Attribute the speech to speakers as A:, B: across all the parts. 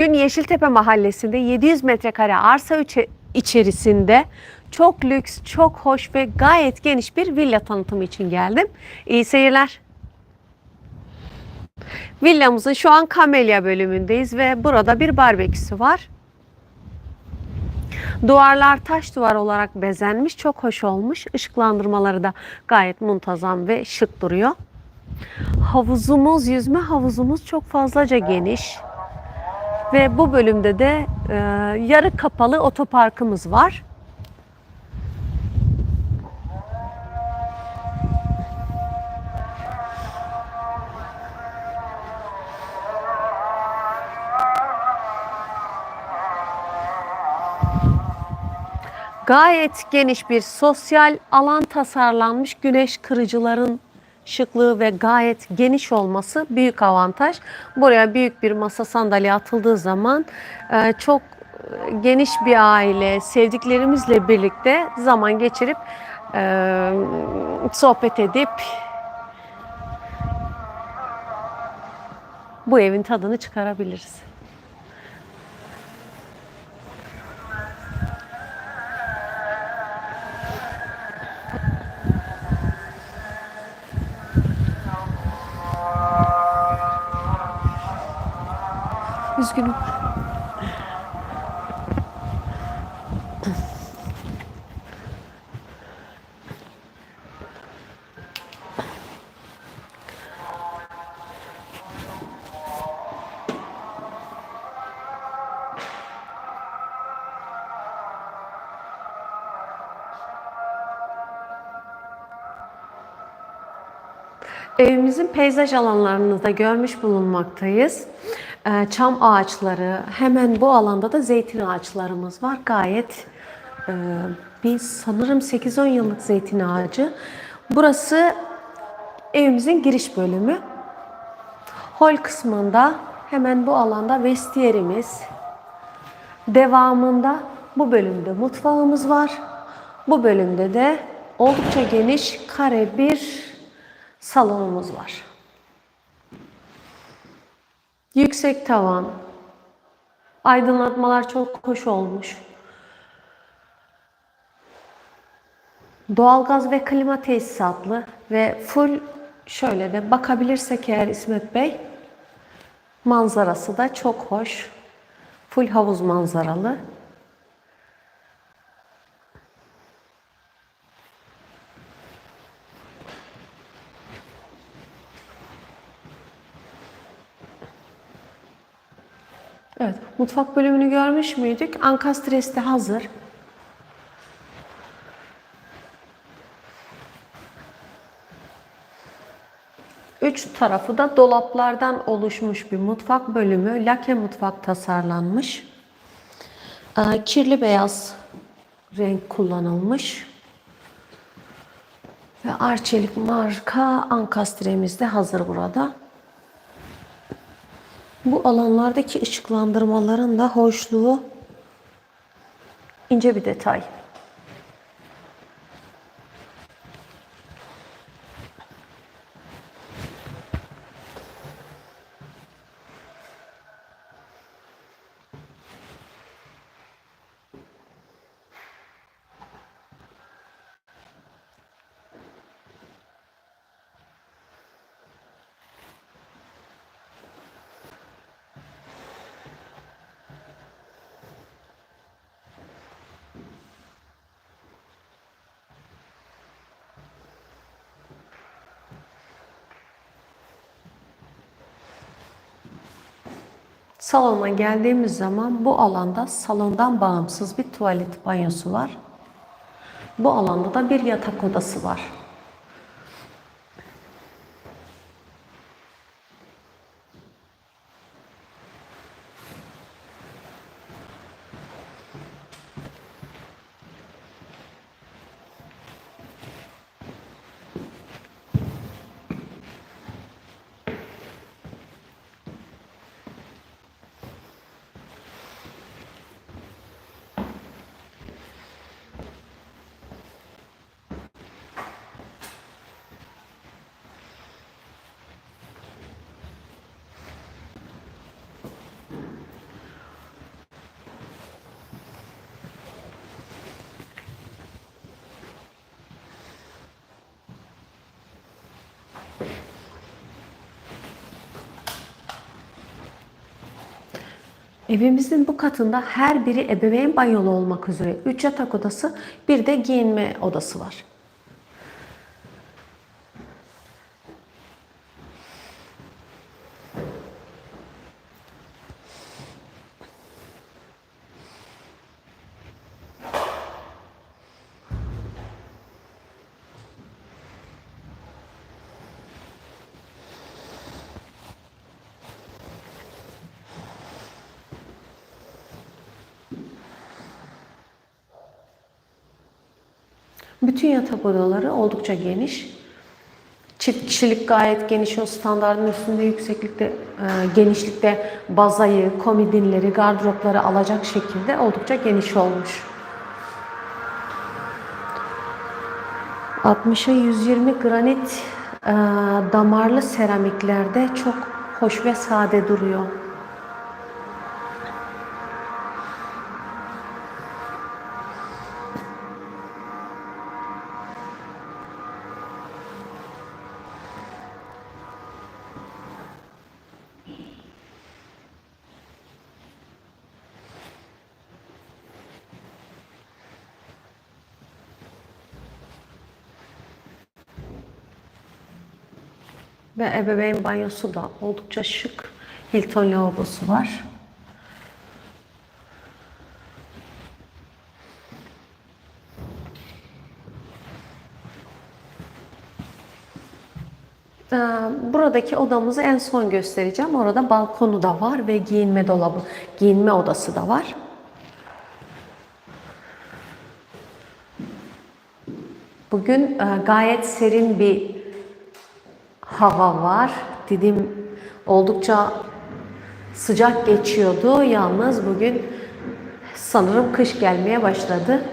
A: Bugün Yeşiltepe Mahallesi'nde 700 metrekare arsa içe- içerisinde çok lüks, çok hoş ve gayet geniş bir villa tanıtımı için geldim. İyi seyirler. Villamızın şu an kamelya bölümündeyiz ve burada bir barbeküsü var. Duvarlar taş duvar olarak bezenmiş, çok hoş olmuş. Işıklandırmaları da gayet muntazam ve şık duruyor. Havuzumuz, yüzme havuzumuz çok fazlaca geniş. Ve bu bölümde de e, yarı kapalı otoparkımız var. Gayet geniş bir sosyal alan tasarlanmış güneş kırıcıların şıklığı ve gayet geniş olması büyük avantaj. Buraya büyük bir masa sandalye atıldığı zaman e, çok e, geniş bir aile, sevdiklerimizle birlikte zaman geçirip e, sohbet edip bu evin tadını çıkarabiliriz. Üzgünüm. Evimizin peyzaj alanlarını da görmüş bulunmaktayız. Ee, Çam ağaçları, hemen bu alanda da zeytin ağaçlarımız var. Gayet e, biz sanırım 8-10 yıllık zeytin ağacı. Burası evimizin giriş bölümü. Hol kısmında hemen bu alanda vestiyerimiz. Devamında bu bölümde mutfağımız var. Bu bölümde de oldukça geniş kare bir salonumuz var. Yüksek tavan. Aydınlatmalar çok hoş olmuş. Doğalgaz ve klima tesisatlı ve full şöyle de bakabilirsek eğer İsmet Bey manzarası da çok hoş. Full havuz manzaralı. Evet, mutfak bölümünü görmüş müydük? Ankastres de hazır. Üç tarafı da dolaplardan oluşmuş bir mutfak bölümü. Lake mutfak tasarlanmış. Ee, Kirli beyaz renk kullanılmış. Ve Arçelik marka ankastremiz de hazır burada. Bu alanlardaki ışıklandırmaların da hoşluğu ince bir detay. Salona geldiğimiz zaman bu alanda salondan bağımsız bir tuvalet banyosu var. Bu alanda da bir yatak odası var. Evimizin bu katında her biri ebeveyn banyolu olmak üzere 3 yatak odası, bir de giyinme odası var. Bütün yatak odaları oldukça geniş. Çift kişilik gayet geniş o standartın üstünde yükseklikte, e, genişlikte bazayı, komodinleri, gardıropları alacak şekilde oldukça geniş olmuş. 60'a 120 granit e, damarlı seramiklerde çok hoş ve sade duruyor. Ve ebeveyn banyosu da oldukça şık. Hilton lavabosu var. Ee, Buradaki odamızı en son göstereceğim. Orada balkonu da var ve giyinme dolabı, giyinme odası da var. Bugün e, gayet serin bir hava var. Dedim oldukça sıcak geçiyordu. Yalnız bugün sanırım kış gelmeye başladı.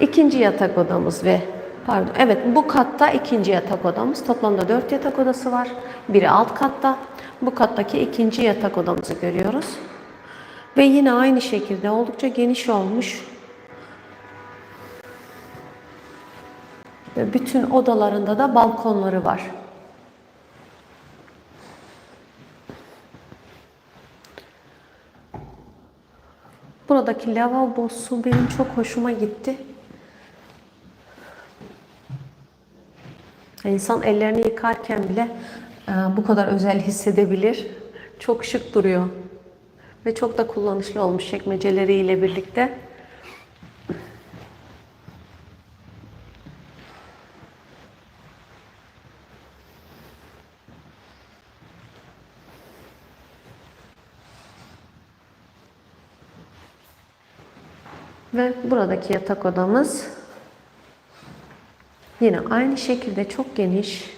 A: İkinci yatak odamız ve pardon evet bu katta ikinci yatak odamız. Toplamda dört yatak odası var. Biri alt katta. Bu kattaki ikinci yatak odamızı görüyoruz. Ve yine aynı şekilde oldukça geniş olmuş. Bütün odalarında da balkonları var. Buradaki lavabosu benim çok hoşuma gitti. İnsan ellerini yıkarken bile e, bu kadar özel hissedebilir. Çok şık duruyor. Ve çok da kullanışlı olmuş çekmeceleriyle birlikte. Ve buradaki yatak odamız yine aynı şekilde çok geniş.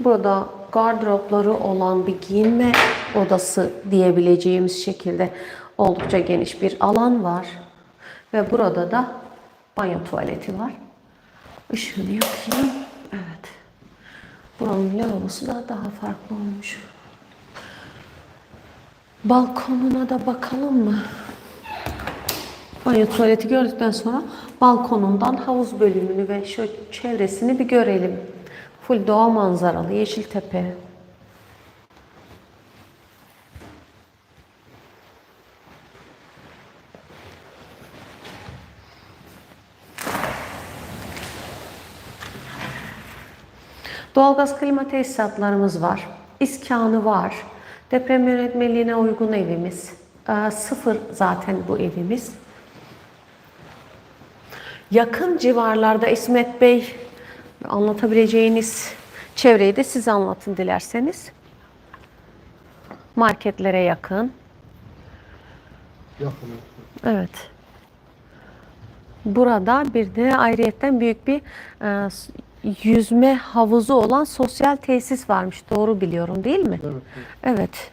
A: Burada gardıropları olan bir giyinme odası diyebileceğimiz şekilde oldukça geniş bir alan var. Ve burada da banyo tuvaleti var. Işığını yakayım. Evet. Buranın lavabosu da daha farklı olmuş. Balkonuna da bakalım mı? Banyo tuvaleti gördükten sonra balkonundan havuz bölümünü ve şu çevresini bir görelim. Full doğa manzaralı Yeşiltepe. Doğalgaz klima tesisatlarımız var. İskanı var. Deprem yönetmeliğine uygun evimiz. Ee, sıfır zaten bu evimiz. Yakın civarlarda İsmet Bey anlatabileceğiniz çevreyi de siz anlatın dilerseniz. Marketlere yakın.
B: Yakın.
A: Evet. Burada bir de ayrıyetten büyük bir e, yüzme havuzu olan sosyal tesis varmış. Doğru biliyorum değil mi?
B: Evet.
A: Evet.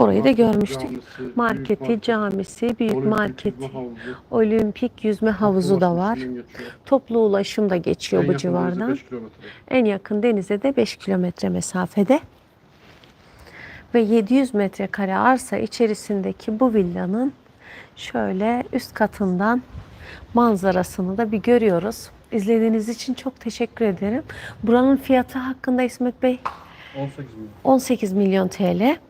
A: Orayı da görmüştük. Marketi,
B: market,
A: camisi, büyük marketi, olimpik yüzme havuzu da var. Toplu ulaşım da geçiyor bu civardan. En yakın denize de 5 kilometre mesafede. Ve 700 metrekare arsa içerisindeki bu villanın şöyle üst katından manzarasını da bir görüyoruz. İzlediğiniz için çok teşekkür ederim. Buranın fiyatı hakkında İsmet Bey
B: 18 milyon.
A: 18 milyon TL.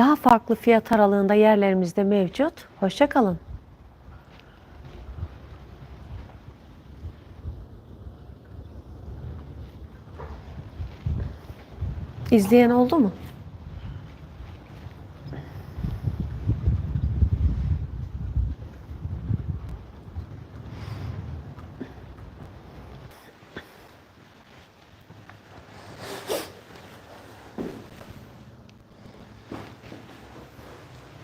A: Daha farklı fiyat aralığında yerlerimizde mevcut. Hoşça kalın. İzleyen oldu mu?